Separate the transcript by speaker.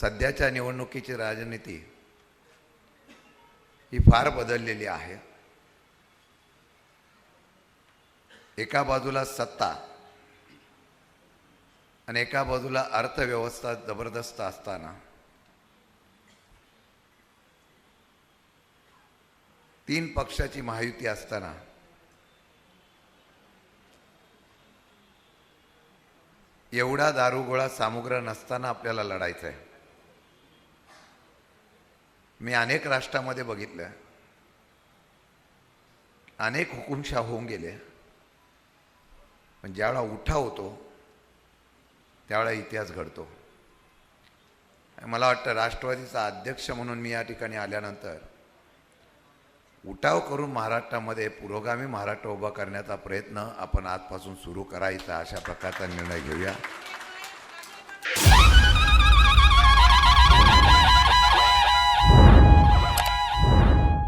Speaker 1: सध्याच्या निवडणुकीची राजनीती ही फार बदललेली आहे. एका बाजूला सत्ता आणि एका बाजूला अर्थव्यवस्था जबरदस्त असताना. तीन पक्षाची महायुती असताना. एवढा दारुगोळा सामुग्र नसताना आपल्याला लढायचं आहे मी अनेक राष्ट्रामध्ये बघितलं. अनेक हुकुमशाह होऊन गेले. पण ज्यावेळा उठाव होतो त्यावेळा इतिहास घडतो. मला वाटतं राष्ट्रवादीचा अध्यक्ष म्हणून मी या ठिकाणी आल्यानंतर उठाव करून महाराष्ट्रामध्ये पुरोगामी महाराष्ट्र उभा करण्याचा प्रयत्न आपण आजपासून सुरू करायचा अशा प्रकारचा निर्णय घेऊया.